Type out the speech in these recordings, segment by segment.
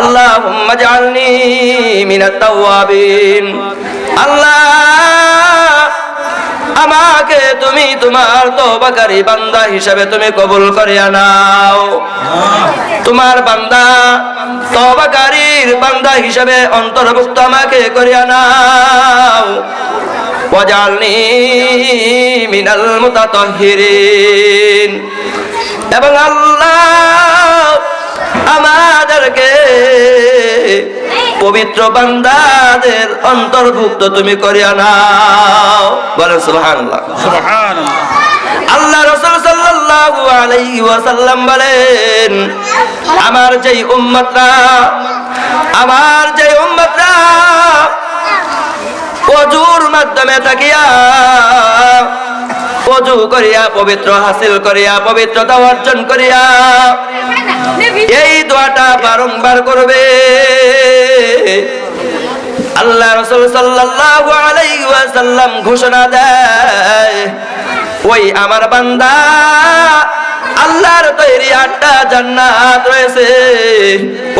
আল্লাহুম্মা জাআলনি মিনাত তাওয়াবিন। আল্লাহ, আমাকে তুমি তোমার তওবাকারী বান্দা হিসেবে তুমি কবুল করিয়া নাও তোমার বান্দা, তওবাকারীর বান্দা হিসেবে অন্তর্ভুক্ত আমাকে করিয়া নাও ওয়াজআলনি মিনাল মুতাতাহহিরিন এবং আল্লাহ আমাদেরকে পবিত্র বান্দাদের অন্তর্ভুক্ত তুমি করিয়া নাও। বলেন সুবহানাল্লাহ। সুবহানাল্লাহ। আল্লাহ রাসূল সাল্লাল্লাহু আলাইহি ওয়াসাল্লাম বলেন আমার যেই উম্মতরা আমার যেই উম্মতরা অজুর মাধ্যমে তাকিয়া অজু করিয়া, পবিত্র হাসিল করিয়া, পবিত্রতা অর্জন করিয়া এই দোয়াটা বারংবার করবে। আল্লাহ রসুল সাল্লাল্লাহু আলাইহি ওয়াসাল্লাম ঘোষণা দেয়, ওই আমার বান্দা, আল্লাহর তৈরি আটটা জান্নাত রয়েছে।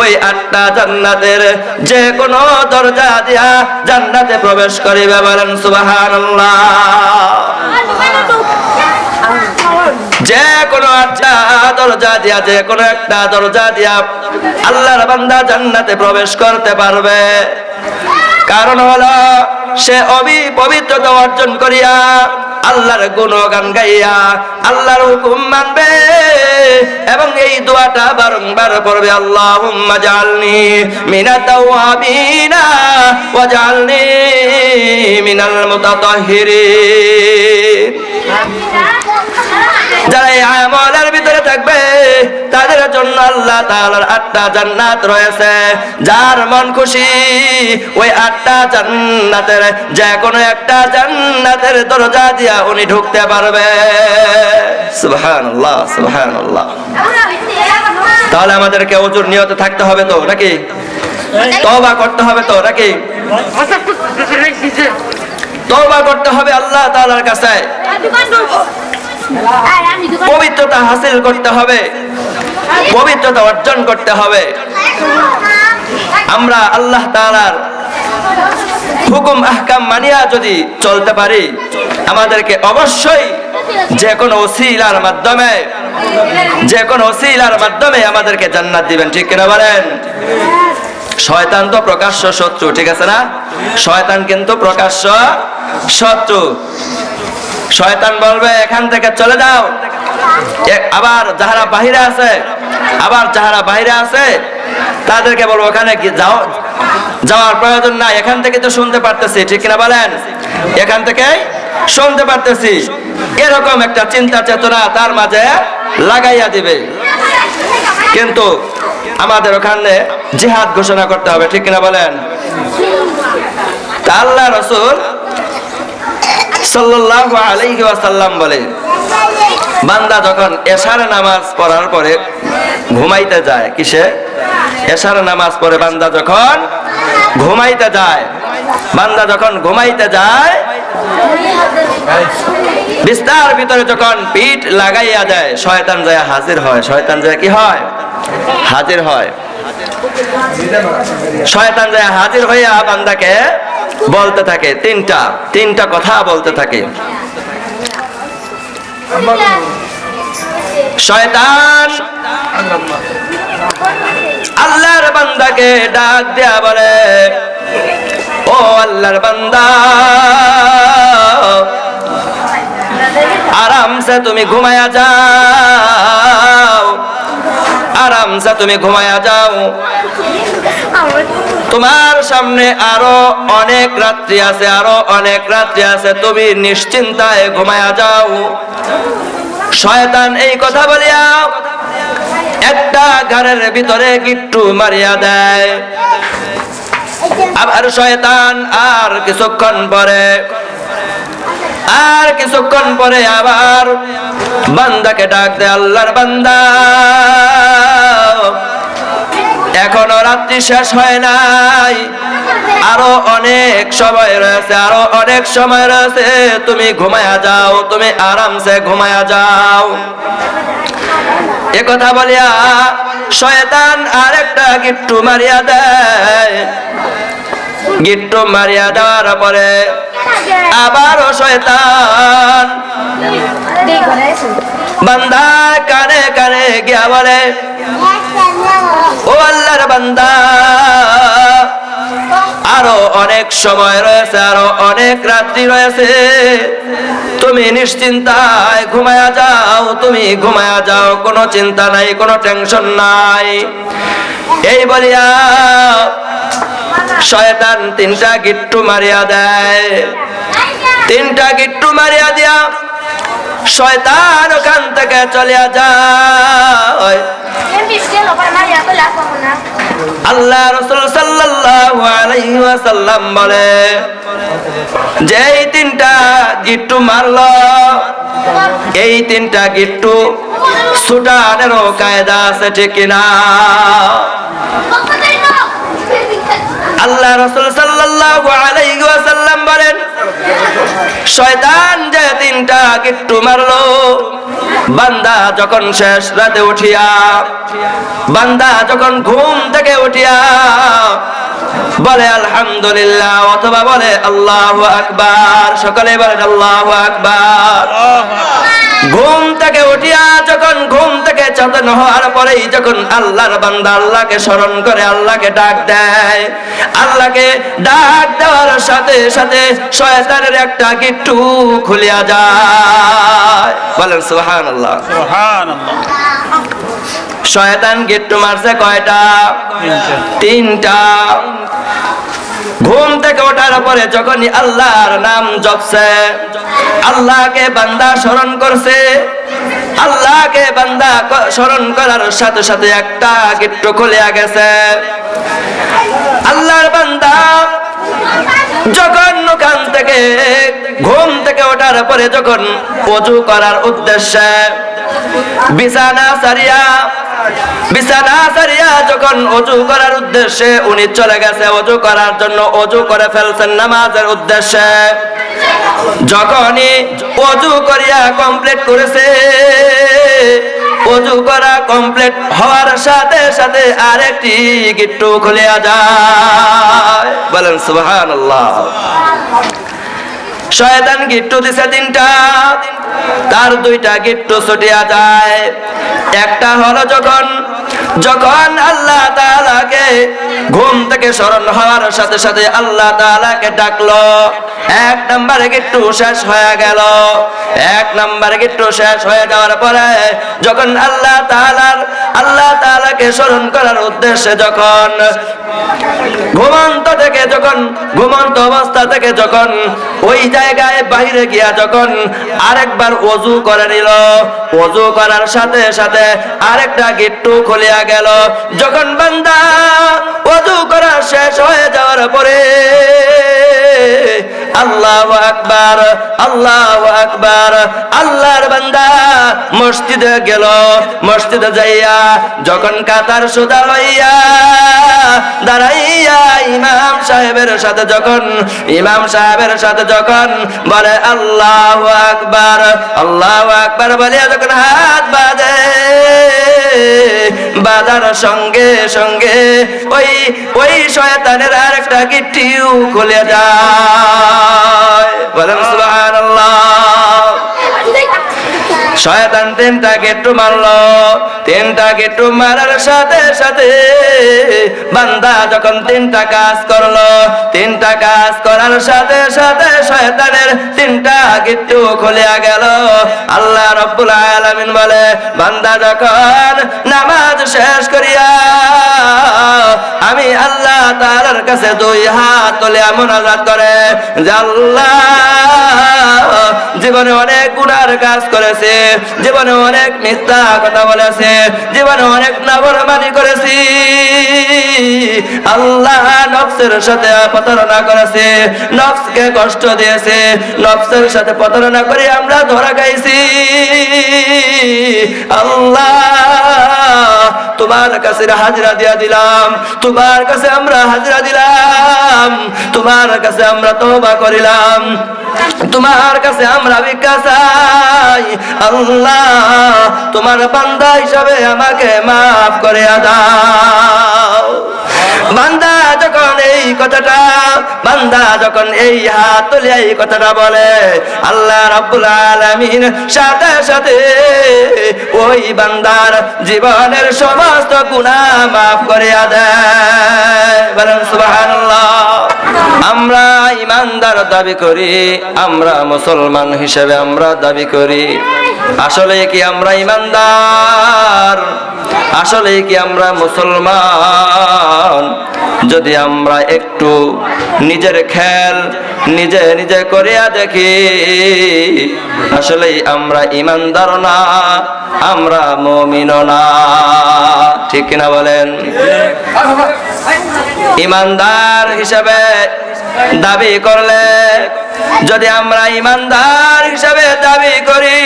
ওই আটটা জান্নাতের যে কোনো দরজা দিয়া জান্নাতে প্রবেশ করিবে বলেন, সুবহানাল্লাহ। যে কোনো একটা দরজা দিয়া, যে কোনো একটা দরজা দিয়া আল্লাহর বান্দা জান্নাতে প্রবেশ করতে পারবে। কারণ হলো, সে অবি পবিত্রতা অর্জন করিয়া আল্লাহর গুণগান গাইয়া আল্লাহর হুকুম মানবে এবং এই দোয়াটা বারংবার পড়বে, আল্লাহুম্মা জাআলনি মিনাত তাওয়াবিনা ওয়া জাআলনি মিনাল মুতাতাহহিরিন যারা এই আমলের ভিতরে থাকবে। তাদের জন্য আল্লাহ তাআলার আটটা জান্নাত রয়েছে। যার মন খুশি, ওই আটটা জান্নাতের যে কোনো একটা জান্নাতের দরজা দিয়া উনি ঢুকতে পারবে। সুবহানাল্লাহ সুবহানাল্লাহ। তাহলে আমাদেরকে ওজুর নিয়ত থাকতে হবে তো, নাকি? তওবা করতে হবে তো, নাকি? তওবা করতে হবে আল্লাহ তাআলার কাছে। পবিত্রতা হাসিল করতে হবে। পবিত্রতা অর্জন করতে হবে। আমরা আল্লাহ তাআলার হুকুম, আহকাম মানিয়া যদি চলতে পারি, আমাদেরকে অবশ্যই যে কোনো ওসিলার মাধ্যমে যে কোনো ওসিলার মাধ্যমে আমাদেরকে জান্নাত দিবেন। ঠিক কিনা বলেন? শয়তান তো প্রকাশ্য শত্রু, ঠিক আছে না? শয়তান কিন্তু প্রকাশ্য শত্রু। শয়তান বলবে, এখান থেকে চলে যাও। আবার যাহারা বাহিরে আছে, আবার যাহারা বাহিরে আছে, তাদেরকে বলব, ওখানে যাও, যাওয়ার প্রয়োজন নাই। এখান থেকে তো শুনতে পারতেছি, ঠিক কিনা বলেন? এখান থেকে শুনতে পারতেছি। এরকম একটা চিন্তা চেতনা তার মাঝে লাগাইয়া দিবে। কিন্তু আমাদের ওখানে জিহাদ ঘোষণা করতে হবে, ঠিক কিনা বলেন? আল্লাহ রসুল সাল্লাল্লাহু আলাইহি ওয়াসাল্লাম বলে, বান্দা যখন এশার নামাজ পড়ার পরে ঘুমাইতে যায়, কিসে? এশার নামাজ পড়ে বান্দা যখন ঘুমাইতে যায়, বান্দা যখন ঘুমাইতে যায়, বিস্তার ভিতরে যখন পিঠ লাগাইয়া দেয় শয়তান যায় হাজির হয়। শয়তান যায় কি হয়? হাজির হয়। শয়তান যায় হাজির হইয়া বান্দাকে বলতে থাকে, তিনটা তিনটা কথা বলতে থাকে। শয়তান আল্লাহর বান্দাকে ডাক দেয়া বলে, ও আল্লাহর বান্দা, আরামসে তুমি ঘুমায়া যাও। আরামসে তুমি ঘুমায়া যাও। তোমার সামনে আরও অনেক রাত্রি আছে, আরও অনেক রাত্রি আছে, তুমি নিশ্চিন্তায় ঘুমায়া যাও। শয়তান এই কথা বলিয়া একটা ঘরের ভিতরে গিট্টু মারিয়া দেয়। আবার শয়তান আর কিছুক্ষণ পরে, আর কিছুক্ষণ পরে আবার বান্দাকে ডাক দেয়, আল্লাহর বান্দা। এখনও রাত্রি শেষ হয় নাই। আরও অনেক সময় রয়েছে, আরও অনেক সময় রয়েছে। তুমি ঘুমায়া যাও, তুমি আরামসে ঘুমায়া যাও। একথা বলিয়া শয়তান আরেকটা গিট্টু মারিয়া দেয়। গিট্টু মারিয়া দেওয়ার পরে আবারও শয়তান বান্দা কানে কানে গিয়া বলে ও আল্লাহর বান্দা। আরও অনেক সময় রয়েছে, আরও অনেক রাত্রি রয়েছে। তুমি নিশ্চিন্তায় ঘুমায়া যাও, তুমি ঘুমায়া যাও, কোনো চিন্তা নাই, কোনো টেনশন নাই। এই বলিয়া শয়তান তিনটা গিট্টু মারিয়া দেয়। তিনটা গিট্টু মারিয়া দিয়া শয়তান ওখান থেকে চলিয়া যায়। আল্লাহ রসুল সাল্লাল্লাহু আলাইহি ওয়াসাল্লাম বলে যেই তিনটা গিট্টু মারলো এই তিনটা গিট্টু সুটানেরও কায়দা আছে ঠিক না? আল্লাহ রসুল সাল্লাল্লাহু আলাইহি ওয়াসাল্লাম বলেন শয়তান যে তিনটা গিট্টু মারলো, বান্দা যখন শেষ রাতে উঠিয়া, বান্দা যখন ঘুম থেকে উঠিয়া বলে, আলহামদুলিল্লাহ অথবা বলে, আল্লাহ আকবার সকালে বলে, আল্লাহ আকবার ঘুম থেকে উঠিয়া যখন ঘুম থেকে চেতন হওয়ার পরেই যখন আল্লাহর বান্দা আল্লাহকে স্মরণ করে আল্লাহকে ডাক দেয় আল্লাহকে ডাক দেওয়ার সাথে সাথে শয়তানের একটা গিট্টু খুলিয়া যায়। বলেন সুবহানাল্লাহ। সুবহানাল্লাহ। শয়তান গিট্টু মারছে কয়টা? তিনটা। ঘুম থেকে ওঠার পরে যখনই আল্লাহর নাম জপছে, আল্লাহকে বান্দা স্মরণ করছে। আল্লাহকে বান্দা স্মরণ করার সাথে সাথে একটা গিট্টু খুলে গেছে। আল্লাহর বান্দা যখন ওখান থেকে, ঘুম থেকে ওঠার পরে যখন অজু করার উদ্দেশ্যে বিছানা সারিয়া বিছানা সারিয়া যখন অজু করার উদ্দেশ্যে উনি চলে গেছে, অজু করার জন্য অজু করে ফেলছেন নামাজের উদ্দেশ্যে। যখনই অজু করিয়া কমপ্লিট করেছে, অজু করা কমপ্লিট হওয়ার সাথে সাথে আরেকটি গিট্টু খুলিয়া যায়। বলেন, সুবহানাল্লাহ। শয়তান গিট্টু দিছে তিনটা, তার দুইটা গিট্টু ছুটিয়া যায়। একটা হলো যখন যখন আল্লাহ তাআলাকে ঘুম থেকে স্মরণ হওয়ার সাথে সাথে আল্লাহ তাআলাকে ডাকলো, এক নম্বরে গিট্টু শেষ হয়ে গেল। এক নম্বরে গিট্টু শেষ হয়ে যাওয়ার পরে যখন আল্লাহ তাআলার, আল্লাহ তাআলাকে স্মরণ করার উদ্দেশ্যে যখন ঘুমন্ত থেকে যখন, ঘুমন্ত অবস্থা থেকে যখন ওই জায়গায় বাইরে গিয়া যখন আরেকবার অজু করে নিল, অজু করার সাথে সাথে আরেকটা গিট্টু খুলিয়া গেল। যখন বান্দা অজু করা শেষ হয়ে যাওয়ার পরে আল্লাহ আকবার আল্লাহ আকবার, আল্লাহর বান্দা মসজিদে গেল। মসজিদে যাইয়া যখন কাতার সুদা হইয়া দাঁড়াইয়া ইমাম সাহেবের সাথে যখন, ইমাম সাহেবের সাথে যখন বলে, আল্লাহ আকবার আল্লাহ আকবার, বলিয়া যখন হাত বাজে বাজার সঙ্গে সঙ্গে ওই ওই শয়তানের আরেকটা গিট্টিও খুলে যায়। বলেন সুবহানাল্লাহ। শয়তান তিনটা গেট্টু মারলো, তিনটা গেট্টু মারার সাথে সাথে বান্দা যখন তিনটা কাজ করল, তিনটা কাজ করার সাথে সাথে শয়তানের তিনটা গিট্টু খুলিয়া গেল। আল্লাহ রব্বুল আলামিন বলে, বান্দা যখন নামাজ শেষ করিয়া, আমি আল্লাহ তাআলার কাছে দুই হাত তুলে মোনাজাত করে, যে আল্লাহ জীবনে অনেক গুনার কাজ করেছে, জীবনে অনেক মিথ্যা কথা বলেছে, জীবনে অনেক নাফরমানি করেছি। আল্লাহ নফসের সাথে প্রতারণা করেছে, নফসকে কষ্ট দিয়েছে, নফসের সাথে প্রতারণা করে আমরা ধরা খাইছি। আল্লাহ তোমার কাছে হাজরা দিয়া দিলাম, তোমার কাছে আমরা হাজরা দিলাম, তোমার কাছে আমরা তোবা করিলাম, তোমার কাছে আমরা চাই। আল্লাহ, তোমার বান্দা হিসাবে আমাকে মাফ করে দাও। বান্দা যখন এই কথাটা, বান্দা যখন এই হাত তুলে এই কথাটা বলে, আল্লাহ রাব্বুল আলামিন সাথে সাথে ওই বান্দার জীবনের সমস্ত গুণা মাফ করে দেয়। বলেন সুবহানাল্লাহ। আমরা ইমানদার দাবি করি, আমরা মুসলমান হিসেবে আমরা দাবি করি। আসলে কি আমরা ইমানদার? আসলে কি আমরা মুসলমান? যদি আমরা একটু নিজের খেল নিজে নিজে করিয়া দেখি আসলে আমরা ইমানদার না, আমরা মমিন না। ঠিক কিনা বলেন? ইমানদার হিসাবে দাবি করলে, যদি আমরা ইমানদার হিসাবে দাবি করি,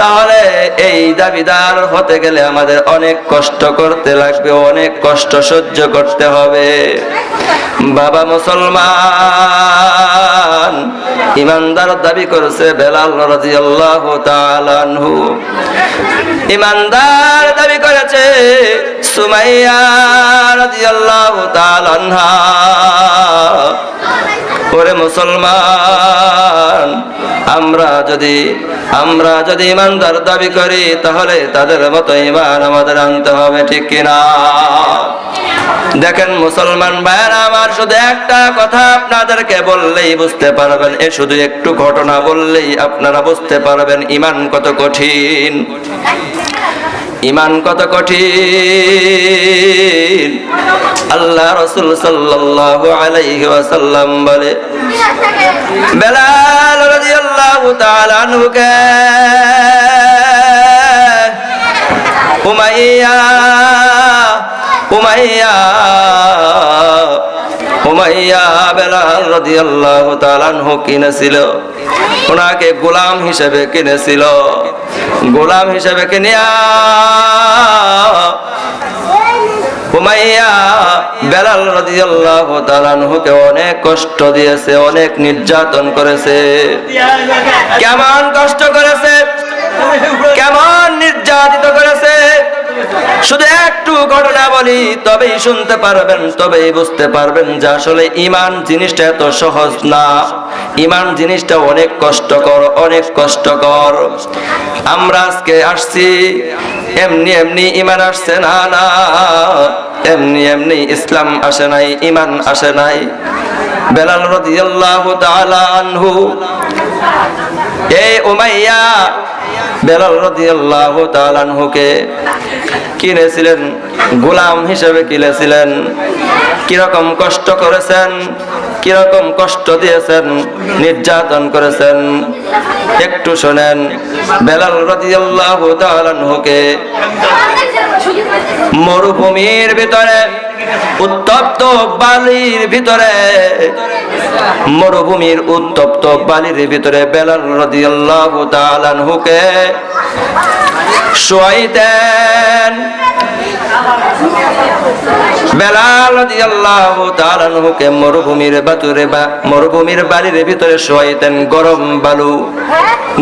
তাহলে এই দাবিদার হতে গেলে আমাদের অনেক কষ্ট করতে লাগবে, অনেক কষ্ট সহ্য করতে হবে। বাবা মুসলমান, ইমানদার দাবি করেছে বেলাল তাআলা আনহু। ইমানদার মুসলমান, আমরা যদি আমরা যদি ইমানদার দাবি করি, তাহলে তাদের মতো ইমান আমাদের আনতে হবে, ঠিক কিনা? দেখেন মুসলমান ভাইয়েরা, আমার শুধু একটা কথা আপনাদেরকে বললেই বুঝতে পারবেন, এ শুধু একটু ঘটনা বললেই আপনারা বুঝতে পারবেন, ইমান কত কঠিন। ইমান কত কঠিন? আল্লাহ রসুল সাল্লাল্লাহু আলাইহি ওয়াসাল্লাম বলে, বেলাল রাদিয়াল্লাহু তাআলা আনহুকে, উমাইয়া উমাইয়া উমাইয়া বেলাল রাদিয়াল্লাহু তাআলা আনহু কিনেছিল। ওনাকে গোলাম হিসেবে কিনেছিল। গোলাম হিসেবে কে উমাইয়া বেলাল রাদিয়াল্লাহু তাআলা আনহুকে অনেক কষ্ট দিয়েছে, অনেক নির্যাতন করেছে। কেমন কষ্ট করেছে? কেমন নির্যাতিত করেছে? শুধু একটু ঘটনা বলি, তবেই শুনতে পারবেন, তবেই বুঝতে পারবেন যে আসলে ইমান জিনিসটা এত সহজ না। ইমান জিনিসটা অনেক কষ্টকর অনেক কষ্টকর। আমরা আজকে আসছি, এমনি এমনি ইমান আসছে না না। এমনি এমনি ইসলাম আসে নাই, ইমান আসে নাই। বেলাল রাদিয়াল্লাহু তাআলা আনহু এই উমাইয়া বেলাল রাদিয়াল্লাহু তাআলা আনহুকে কিনেছিলেন, গোলাম হিসেবে কিনেছিলেন। কীরকম কষ্ট করেছেন, কীরকম কষ্ট দিয়েছেন, নির্যাতন করেছেন। একটু শোনেন, বেলাল রাদিয়াল্লাহু তাআলা আনহুকে মরুভূমির ভিতরে, উত্তপ্ত বালির ভিতরে মরুভূমির উত্তপ্ত বালির ভিতরে বেলাল আনহুকে শোয়াইতেন মরুভূমির বাতুরে বা মরুভূমির বালির ভিতরে শোয়াইতেন গরম বালু।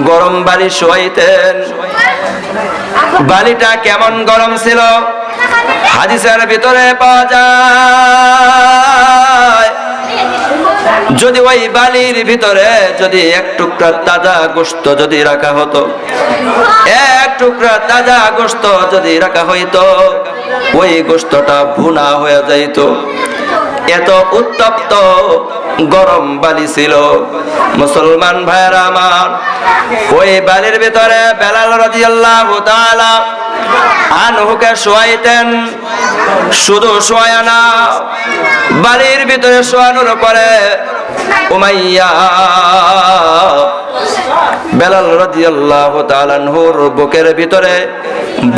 গরম বালি শোয়াইতেন বালিটা কেমন গরম ছিল? হাদিসের ভিতরে পাওয়া যায়। যদি ওই বালির ভিতরে যদি এক টুকরা তাজা গোস্ত যদি রাখা হতো, এক টুকরা তাজা গোস্ত যদি রাখা হইতো, ওই গোস্তটা ভুনা হয়ে যাইত। এত উত্তপ্ত গরম বালি ছিল। মুসলমান ভাইয়েরা আমার, ওই বালির ভিতরে বেলাল রাদিয়াল্লাহু তাআলা আনহুকে শোয়াইতেন। শুধু শোয়া না, বালির ভিতরে শোয়ানোর পরে উমাইয়া বেলাল রাদিয়াল্লাহু তাআলা আনহুর বুকের ভিতরে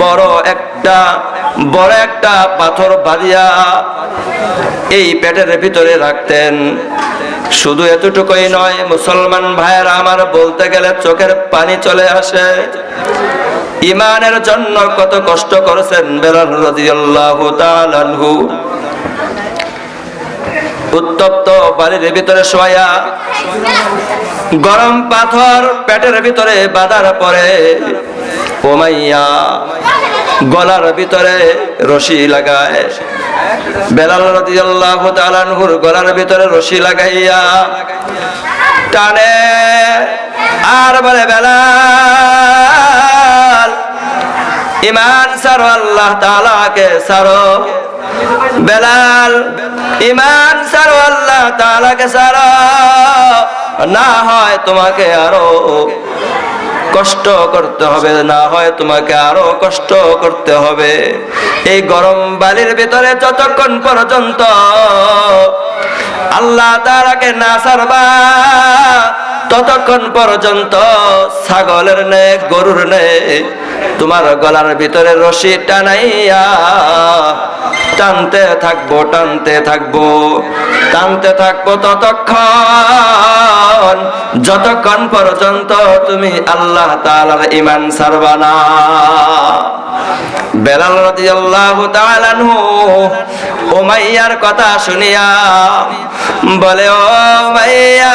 বড় একটা বড় একটা পাথর বাঁধিয়া এই পেটের ভিতরে রাখতেন। শুধু এতটুকুই নয়, মুসলমান ভাইয়েরা, আমার বলতে গেলে চোখের পানি চলে আসে। ইমানের জন্য কত কষ্ট করেছেন বেলাল উত্তপ্ত বাড়ির ভিতরে শোয়া, গরম পাথর পেটের ভিতরে বাঁধার পরে, ওমাইয়া গলার ভিতরে রশি লাগায়। বেলাল গলার ভিতরে রশি লাগাইয়া টানে। আর বলে, বেলাল, ইমান সারো আল্লাহ তাআলাকে সারো বেলাল, ইমান সারো আল্লাহ তাআলাকে সারো না হয় তোমাকে আরও কষ্ট করতে হবে, না হয় তোমাকে আরও কষ্ট করতে হবে। এই গরম বালির ভিতরে যতক্ষণ পর্যন্ত আল্লাহ তারাকে না সারবা ততক্ষণ পর্যন্ত ছাগলের নে গরুর নে তোমার গলার ভিতরে রশি টানাইয়া টানতে থাকব টানতে থাকব। টানতে থাকব ততক্ষণ, যতক্ষণ পর্যন্ত তুমি আল্লাহ তাআলার ইমান সারবানা বেলাল রাদিয়াল্লাহু তাআলা আনহু উমাইয়ার কথা শুনিয়া বলে, ও মাইয়া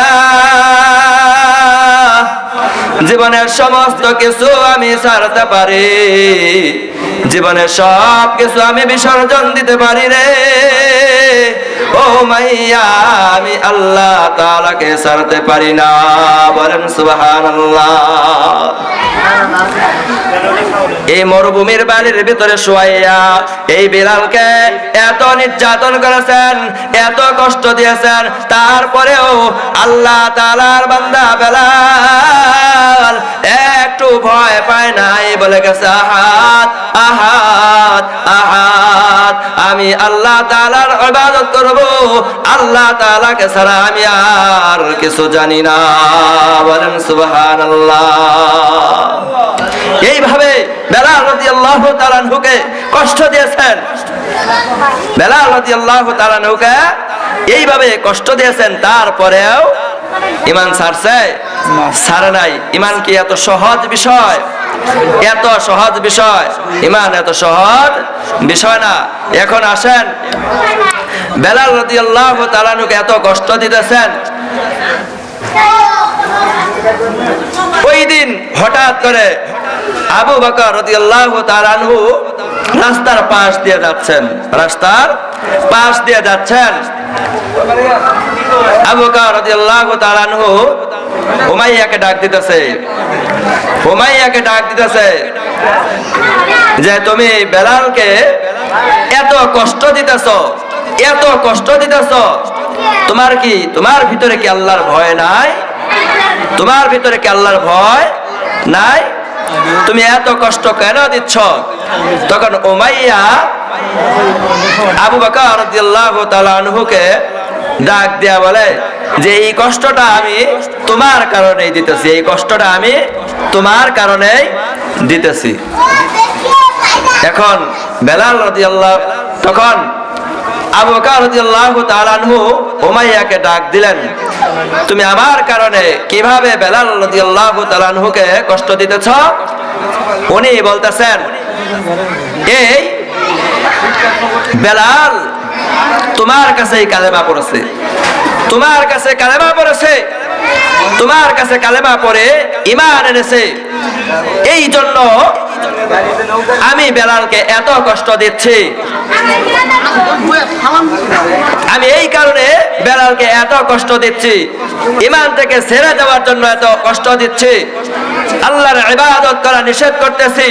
জীবনের সমস্ত কিছু আমি ছাড়তে পারি। জীবনের সব কিছু আমি বিসর্জন দিতে পারি রে। ও মাইয়া, আমি আল্লাহ তালাকে ছাড়তে পারি না। বলেন সুবহানাল্লাহ। এই মরুভূমির বাড়ির ভিতরে শোয়াইয়া এই বিলালকে এত নির্যাতন করেছেন, এত কষ্ট দিয়েছেন, তারপরেও আল্লাহ তালার বান্দা বেলাল একটু ভয় পায় নাই বলে গেছে, আহাত আহাত আহাত, আমি আল্লাহ তালার ইবাদত করব, আল্লাহ তালাকে ছাড়া আমি আর কিছু জানি না, বলেন সুবহানাল্লাহ। এইভাবে বেলাল রাদিয়াল্লাহু তাআলা আনহুকে কষ্ট দিয়েছেন। বেলাল রাদিয়াল্লাহু তাআলা আনহুকে এইভাবে কষ্ট দিয়েছেন, তারপরেও ইমান ছাড়ছে? ছাড়ে নাই। ইমান কি এত সহজ বিষয়? এত সহজ বিষয়। ইমান এত সহজ বিষয় না। এখন আসেন। বেলাল রাদিয়াল্লাহু তাআলা আনহুকে এত কষ্ট দিতেছেন। ওই দিন হঠাৎ করে আবু বকর রাদিয়াল্লাহু তাআলা আনহু রাস্তার পাশ দিয়ে যাচ্ছেন। রাস্তার পাশ দিয়ে যাচ্ছেন। আবু বকর রাদিয়াল্লাহু তাআলা আনহু উমাইয়াকে ডাক দিতেছে। উমাইয়াকে ডাক দিতেছে যে, তুমি বেলালকে এত কষ্ট দিতেছ, এত কষ্ট দিতেছ। তোমার কি, তোমার ভিতরে কি আল্লাহর ভয় নাই? তোমার ভিতরে কি আল্লাহর ভয় নাই? তুমি এত কষ্ট কেন দিচ্ছ? তখন উমাইয়া আবু বকর আনহুকে ডাক দেয়া বলে যে, এই কষ্টটা আমি তোমার কারণেই দিতেছি। এই কষ্টটা আমি তোমার কারণেই দিতেছি। এখন বেলাল রাদিয়াল্লাহ, তখন আবু বকর রাদিয়াল্লাহু তাআলা আনহু উমাইয়াকে ডাক দিলেন। তুমি আমার কারণে কীভাবে বেলাল রাদিয়াল্লাহু কষ্ট দিতেছ? উনি বলতেছেন, এই বেলাল, তোমার কাছে কালেমা পড়েছে। তোমার কাছে কালেমা পড়েছে। তোমার কাছে কালেমা পড়ে ইমান এনেছে। এই জন্য আমি বেলালকে এত কষ্ট দিচ্ছি। আমি এই কারণে বেলালকে এত কষ্ট দিচ্ছি। ইমান থেকে ছেড়ে দেওয়ার জন্য এত কষ্ট দিচ্ছি। আল্লাহর ইবাদত করা নিষেধ করতেছি।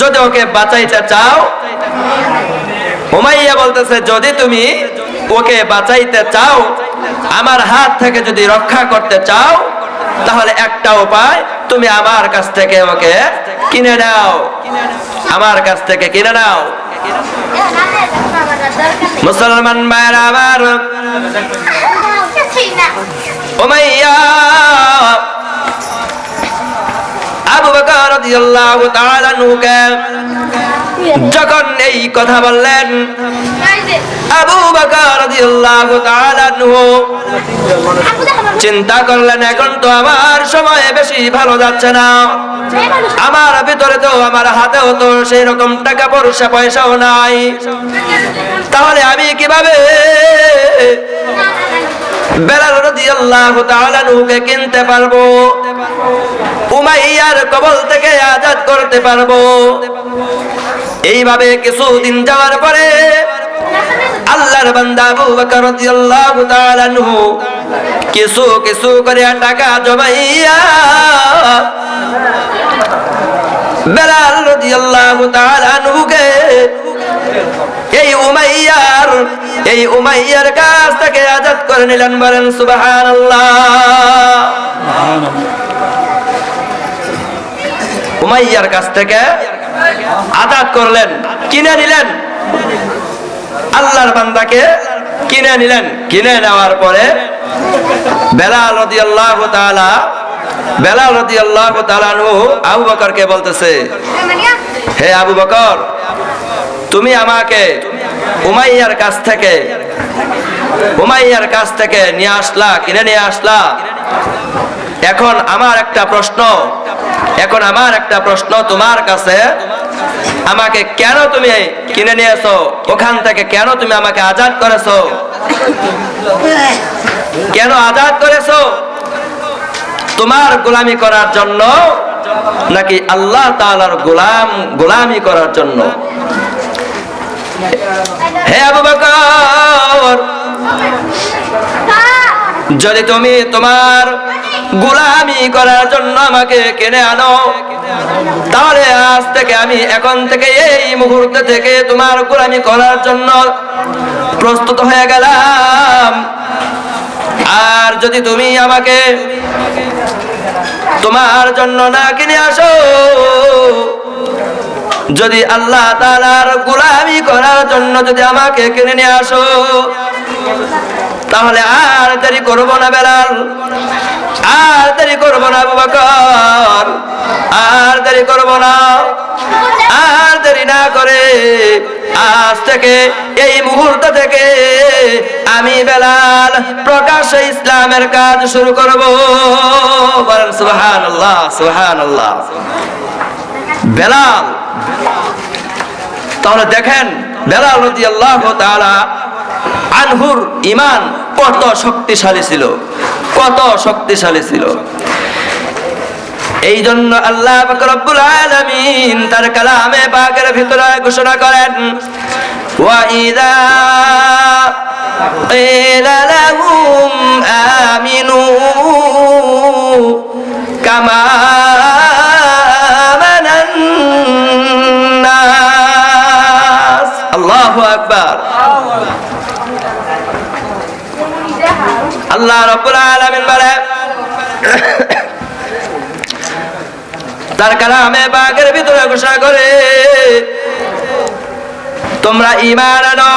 যদি ওকে বাঁচাইতে চাও, উমাইয়া বলতেছে, যদি তুমি ওকে বাঁচাইতে চাও, আমার হাত থেকে যদি রক্ষা করতে চাও, তাহলে একটা উপায় তুমি আমার কাছ থেকে ওকে কিনে নাও। আমার কাছ থেকে কিনে নাও। মুসলমান ভাইর আমার আবু বকর রাদিয়াল্লাহু তাআলা আনহুকে যখন এই কথা বললেন, আবু বকর চিন্তা করলেন, এখন তো আমার সময় বেশি ভালো যাচ্ছে না। আমার ভিতরে তো আমার হাতেও তো সেই রকম টাকা পয়সা, পয়সাও নাই। তাহলে আমি কীভাবে নুকে কিনতে পারব? উমাইয়ার কবল থেকে আজাদ করতে পারব? এইভাবে কিছুদিন যাওয়ার পরে আল্লাহর বান্দা আবু বকর রাদিয়াল্লাহু তাআলা আনহু কিছু কিছু করে টাকা জমাইয়া বেলাল রাদিয়াল্লাহু তাআলা আনহুকে এই উমাইয়ার এই উমাইয়ার কাছ থেকে আজাদ করে নিলেন, বলেন সুবহানাল্লাহ। উমাইয়ার কাছ থেকে আজাদ করলেন। কিনে নিলেন। আল্লাহর বান্দাকে কিনে নিলেন। কিনে নেওয়ার পরে বেলাল রাদিয়াল্লাহু তাআলা, বেলাল রাদিয়াল্লাহু তাআলা আনহু আবু বকরকে বলতেছে, হে আবু বকর, তুমি আমাকে উমাইয়ার কাছ থেকে, উমাইয়ার কাছ থেকে নিয়ে আসলা, কিনে নিয়ে আসলা। এখন আমার একটা প্রশ্ন এখন আমার একটা প্রশ্ন তোমার কাছে। আমাকে কেন তুমি কিনে নিয়েছো? ওখান থেকে কেন তুমি আমাকে আজাদ করেছ? কেন আজাদ করেছ? তোমার গোলামি করার জন্য নাকি আল্লাহ তাআলার গোলাম, গোলামি করার জন্য? হে আবু বকর যদি তুমি তোমার গোলামি করার জন্য আমাকে কিনে আনো, তাহলে আজ থেকে আমি এখন থেকে এই মুহূর্তে থেকে তোমার গোলামি করার জন্য প্রস্তুত হয়ে গেলাম। আর যদি তুমি আমাকে তোমার জন্য না কিনে আসো, যদি আল্লাহ তালার গোলামি করার জন্য যদি আমাকে কিনে নিয়ে আসো তাহলে আর দেরি করব না বেলাল। আর দেরি করব না আবু বকর আর দেরি করব না। আর দেরি না করে আজ থেকে, এই মুহূর্ত থেকে আমি বেলাল প্রকাশ্যে ইসলামের কাজ শুরু করব। সুহান আল্লাহ সুহান আল্লাহ বেলাল, তাহলে দেখেন, বেলাল রদি আল্লাহ আনহুর ইমান কত শক্তিশালী ছিল কত শক্তিশালী ছিল এই জন্য আল্লাহ পাক রব্বুল আলামিন তার কালামে পাকের ভিতরে ঘোষণা করেন ওয়া ইযা قيل لهم آمنوا كما آمن الناس الله أكبر আল্লাহ রব্বুল আলামিন বলে, তার কালামে বাগের ভিতরে ঘোষণা করে, তোমরা ঈমান আনো,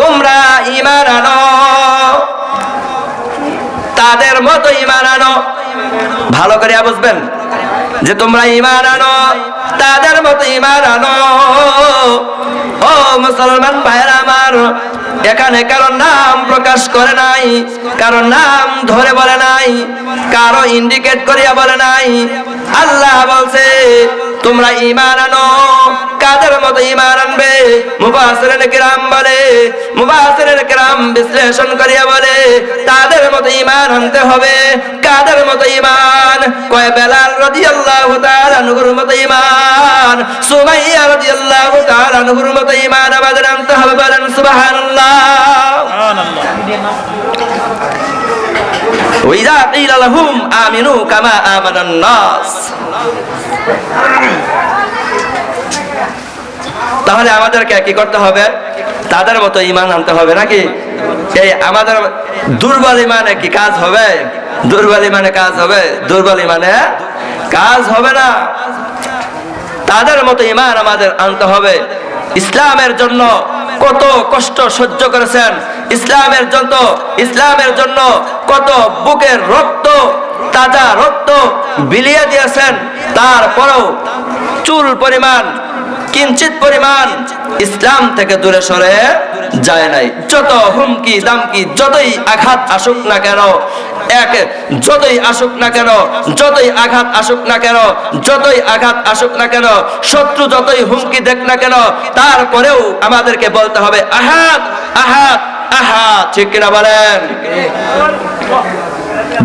তোমরা ঈমান আনো, তাদের মতো ঈমান আনো। ভালো করে বুঝবেন যে তোমরা ঈমান আনো, তাদের মতো ঈমান আনো। ও মুসলমান ভাইরা আমার, এখানে কারও নাম প্রকাশ করে নাই কারও নাম ধরে বলে নাই, কারও ইন্ডিকেট করিয়া বলে নাই। আল্লাহ বলছে তোমরা ইমান আনো, কাদের মতো ইমান আনবে? মুবাসিরের গ্রাম বলে মুবাসিরের গ্রাম বিশ্লেষণ করিয়া বলে, তাদের মতো ইমান আনতে হবে, কাদের মতো ইমান কয় বেলাল রাদিয়াল্লাহু তাআলা নূর মতো ইমান সুমাইয়া রাদিয়াল্লাহু তাআলা নূর মতো ইমান আমাদের আনতে হবে বলেন সুবহানাল্লাহ। ওয়াইযা কিলা লাহুম তাহলে আমাদেরকে কি করতে হবে? তাদের মতো ইমান আনতে হবে নাকি? এই আমাদের দুর্বল ইমানে কি কাজ হবে? দুর্বল ইমানে কাজ হবে? দুর্বল ইমানে কাজ হবে না। তাদের মতো ইমান আমাদের আনতে হবে। ইসলামের জন্য কত কষ্ট সহ্য করেছেন। ইসলামের জন্য ইসলামের জন্য কত বুকের রক্ত, তাজা রক্ত বিলিয়ে দিয়েছেন, তারপরেও চুল পরিমাণ কিঞ্চিত পরিমাণ ইসলাম থেকে দূরে সরে যায় নাই। যত হুমকি, দামকি, যতই আঘাত আসুক না কেন, এক, যতই আসুক না কেন, যতই আঘাত আসুক না কেন, যতই আঘাত আসুক না কেন, শত্রু যতই হুমকি দেখ না কেন, তারপরেও আমাদেরকে বলতে হবে আহাত আহাত আহাত ঠিক কিনা বলেন?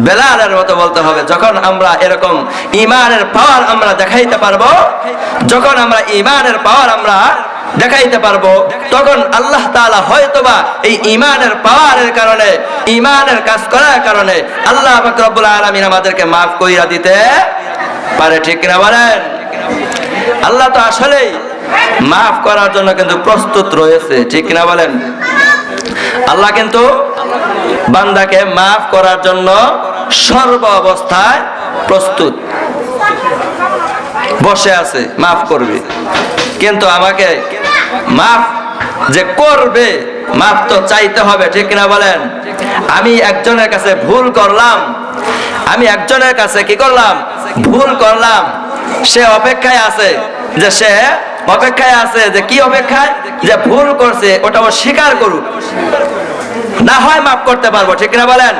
বেলালের মতো বলতে হবে, যখন আমরা এরকম ইমানের পাওয়ার আমরা দেখাইতে পারব, যখন আমরা ইমানের পাওয়ার আমরা দেখাইতে পারব, তখন আল্লাহ তাআলা হয়তোবা এই ইমানের পাওয়ারের কারণে, ইমানের কাজ করার কারণে আল্লাহ রব্বুল আলামিন আমাদেরকে মাফ কইরা দিতে পারে, ঠিক না বলেন? আল্লাহ তো আসলেই মাফ করার জন্য কিন্তু প্রস্তুত রয়েছে, ঠিক না বলেন? আল্লাহ কিন্তু বান্দাকে মাফ করার জন্য সর্ব অবস্থায় প্রস্তুত। বসে আছে, মাফ করবে। কিন্তু আমাকে মাফ যে করবে, মাফ তো চাইতে হবে, ঠিক কিনা বলেন? আমি একজনের কাছে ভুল করলাম, আমি একজনের কাছে কি করলাম? ভুল করলাম। সে অপেক্ষায় আছে যে সে অপেক্ষায় আছে যে কি অপেক্ষায়? যে ভুল করছে, ওটা ও স্বীকার করুক। না হয় মাফ করতে পারব, ঠিক না বলেন?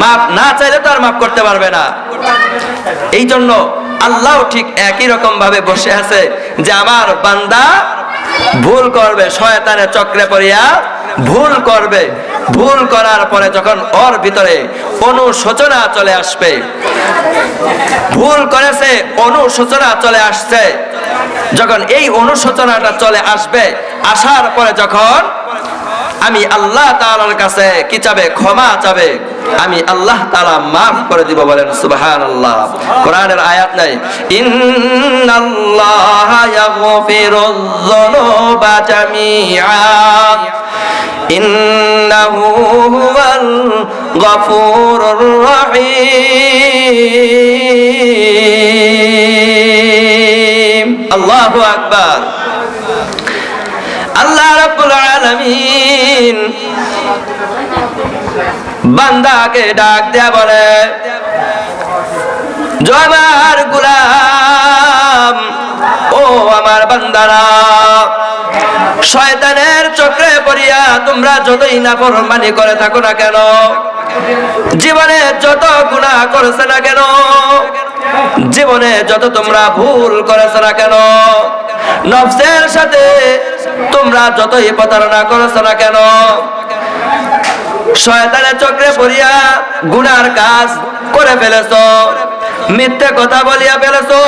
মাফ না চাইলে তো আর মাফ করতে পারবে না। এই জন্য আল্লাহ ঠিক একই রকম ভাবে বসে আছে যে আমার বান্দা ভুল করবে শয়তানের চক্রে পড়িয়া ভুল করবে। ভুল করার পরে যখন ওর ভিতরে অনুশোচনা চলে আসবে, ভুল করেছে, অনুশোচনা চলে আসছে যখন এই অনুশোচনাটা চলে আসবে, আসার পরে যখন আমি আল্লাহ তাআলার কাছে কি চাবে? ক্ষমা চাবে। আমি আল্লাহ তাআলা মাফ করে দিব বলেন, সুবহানাল্লাহ। কোরআনের আয়াত নাই, ইন্নাল্লাহা ইয়াগফিরুয যুনুবা জামিআ। ইন্নাহু হুয়াল গফুরুর আল্লাহু আকবার। আল্লাহ রাব্বুল আলামিন বান্দাকে ডাক দেয়া বলে জয়বার গুলাম, ও আমার বান্দারা, শয়তানের চক্রে পড়িয়া তোমরা যতই না ফরমানি করে থাকো না কেন, জীবনে যত গুনাহ করছে না কেন জীবনে যত তোমরা ভুল করেছ না কেন, নফসের সাথে তোমরা যতই প্রতারণা করেছ না কেন, শয়তানের চক্রে পড়িয়া গুনার কাজ করে ফেলেছো, মিথ্যে কথা বলিয়া ফেলেছো,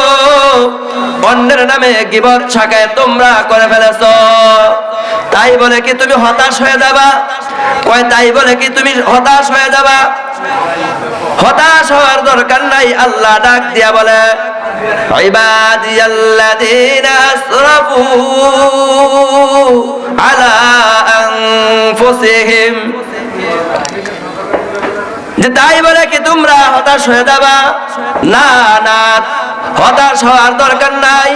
অন্যের নামে গিবর ছাকায় তোমরা করে ফেলেছো। তাই বলে কি তুমি হতাশ হয়ে যাবা? কয়, তাই বলে কি তুমি হতাশ হয়ে যাবা? হতাশ হওয়ার দরকার নাই, আল্লাহ ডাক দিয়া বলে, ইবাদিয়াল্লাযীনা আসরাফু আলা আনফুসিহিম। যে তাই বলে কি তোমরা হতাশ হয়ে যাবা? না না, হতাশ হওয়ার দরকার নাই,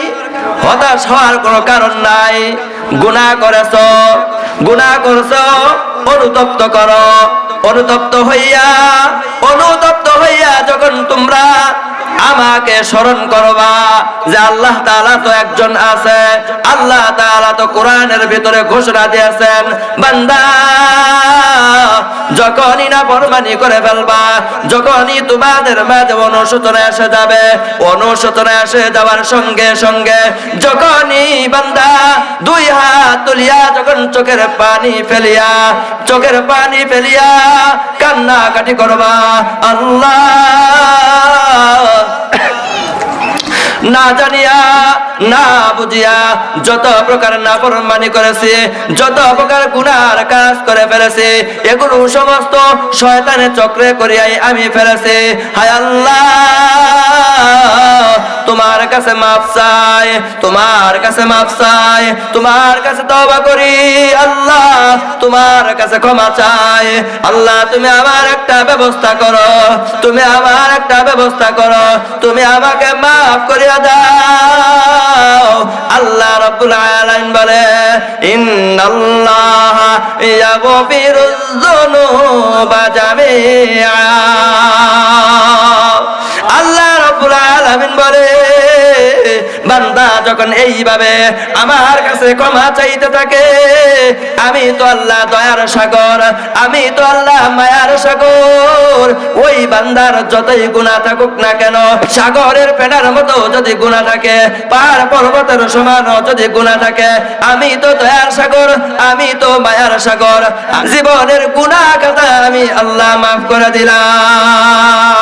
হতাশ হওয়ার কোনো কারণ নাই। গুনাহ করেছ, গুনাহ করছ, অনুতপ্ত করো। অনুতপ্ত হইয়া অনুতপ্ত হইয়া যখন তোমরা আমাকে স্মরণ করবা যে আল্লাহ তাআলা তো একজন আছে, আল্লাহ তাআলা তো কোরআনের ভিতরে ঘোষণা দিয়েছেন, বান্দা, যখনই না ফরমানি করে ফেলবা, যখনই তোমাদের মাঝে অনুশোচনা এসে যাবে, অনুশোচনা এসে যাওয়ার সঙ্গে সঙ্গে যখনই বান্দা দুই হাত তুলিয়া যখন চোখের পানি ফেলিয়া, চোখের পানি ফেলিয়া কান্না কাটি করবা, আল্লাহ না জানিয়া, না বুঝিয়া, যত প্রকার না ফরমানি করেছে, যত প্রকার গুনার কাজ করে ফেলেছে, এগুলো সমস্ত শয়তানের চক্রে করিয়াই আমি ফেলেছে। হায় আল্লাহ! তোমার কাছে মাফ চাই, তোমার কাছে মাফ চাই, তোমার কাছে তবা করি, আল্লাহ তোমার কাছে ক্ষমা চাই। আল্লাহ, তুমি আমার একটা ব্যবস্থা করো, তুমি আমার একটা ব্যবস্থা করো, তুমি আমাকে মাফ করিয়া দাও। আল্লাহ রাব্বুল আলামিন বলে, ইন্নাল্লাহ ইয়াগফিরুয যুনুবা জামিআ। আল্লাহ আলামিন বলে, বান্দা যখন এইভাবে আমার কাছে ক্ষমা চাইতে থাকে, আমি তো আল্লাহ দয়ার সাগর, আমি তো আল্লাহ মায়ার সাগর, ওই বান্দার যতই গুণা থাকুক না কেন, সাগরের ফেনার মতো যদি গুণা থাকে, পাহাড় পর্বতের সমান যদি গুণা থাকে, আমি তো দয়ার সাগর, আমি তো মায়ার সাগর, জীবনের গুণা কথা আমি আল্লাহ মাফ করে দিলাম।